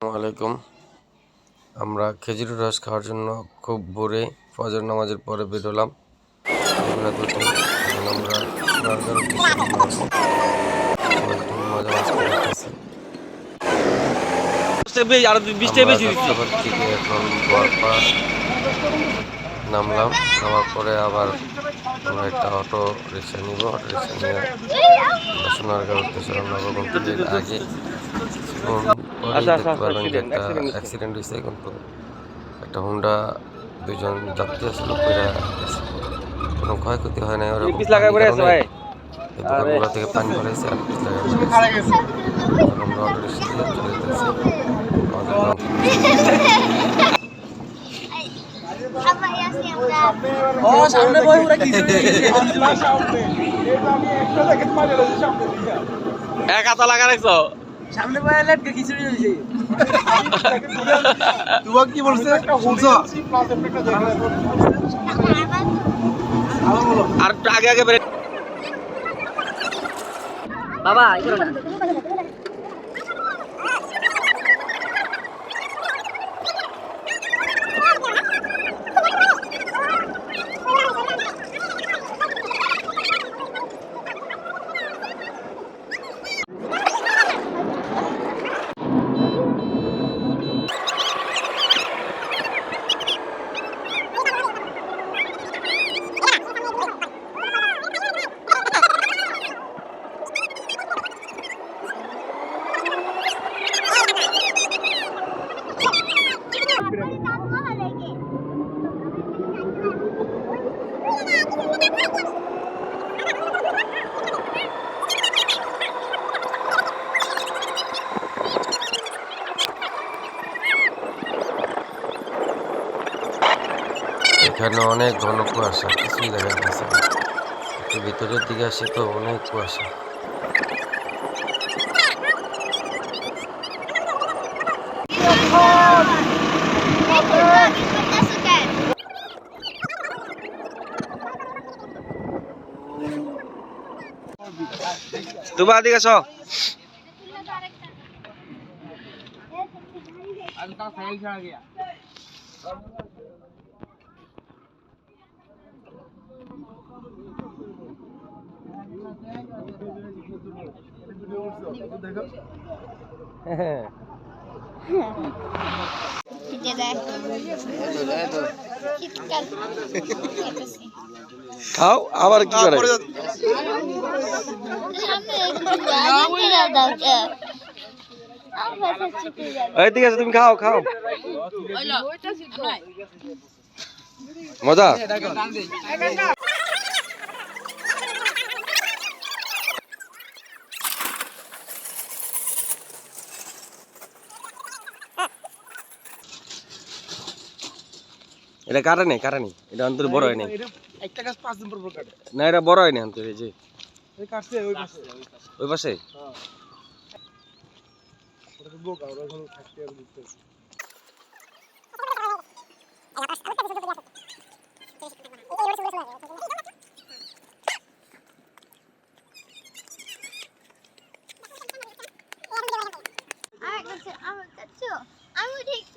আসসালামু আলাইকুম। আমরা খেজুরের রস খাওয়ার জন্য খুব ভোরে ফজর নামাজের পরে বেরোলাম নামলাম নামার পরে আবার একটা অটো রিক্সা নিব অটো রিক্সা নিয়ে কিন্তু এর আগে কিছুক্ষণ আচ্ছা, আচ্ছা, হয়েছে। অ্যাক্সিডেন্ট হয়েছে কিন্তু একটা হুন্ডা দুজন যাত্রী আসলে কোনো ক্ষয়ক্ষতি হয় নাই ওরা দোকানগুলো থেকে পানি ভরেছে আর। পিস লাগাই আমরা অটো রিক্সা দিয়ে চলে যেতেছি সামনে বই ওরা কিছু এক হাতা লাগা রাখছো? সামনে বই লেটকে খিচুড়ি হয়েছে তোমাকে কি বলছে? শুনছো? আর একটু আগে আগে বাবা এখানে অনেক ঘন কুয়াশা, কিছুই দেখা যাচ্ছে না। একটু ভিতরের দিকে আসে তো অনেক কুয়াশা। তুমি আদিকে আসো খাও আবার কি করে এই ঠিক আছে তুমি খাও খাও মজা এটা কাটা নেই কাটা নেই। এটা অন্তরে বড় হয় নাই। একটা গাছ পাঁচ দিন পর পর কাটে। না এটা বড় হয় না অন্তরে এই যে। এই কাটছে ওই পাশে। ওই পাশে? ওটা তো বোকা ওরা এখন থাকতে আর বুঝতে পারছি। আমি দেখছ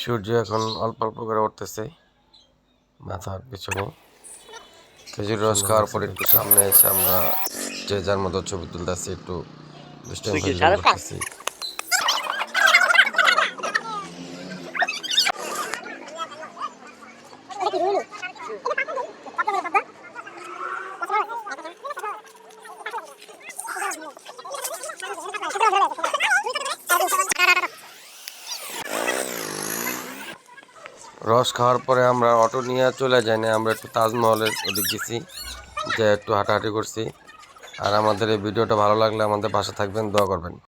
সূর্য এখন অল্প অল্প করে উঠতেছে মাথার পিছনে খেজুর রস খাওয়ার পরে একটু সামনে এসে আমরা যে যার মতো ছবি তুলতেছি একটু দুষ্টামি করতেছি। রস খাওয়ার পরে আমরা অটো নিয়ে চলে যাই না আমরা একটু তাজমহলের ওদিক গেছি, যে একটু হাঁটাহাঁটি করছি। আর আমাদের এই ভিডিওটা ভালো লাগলে আমাদের পাশে থাকবেন, দোয়া করবেন।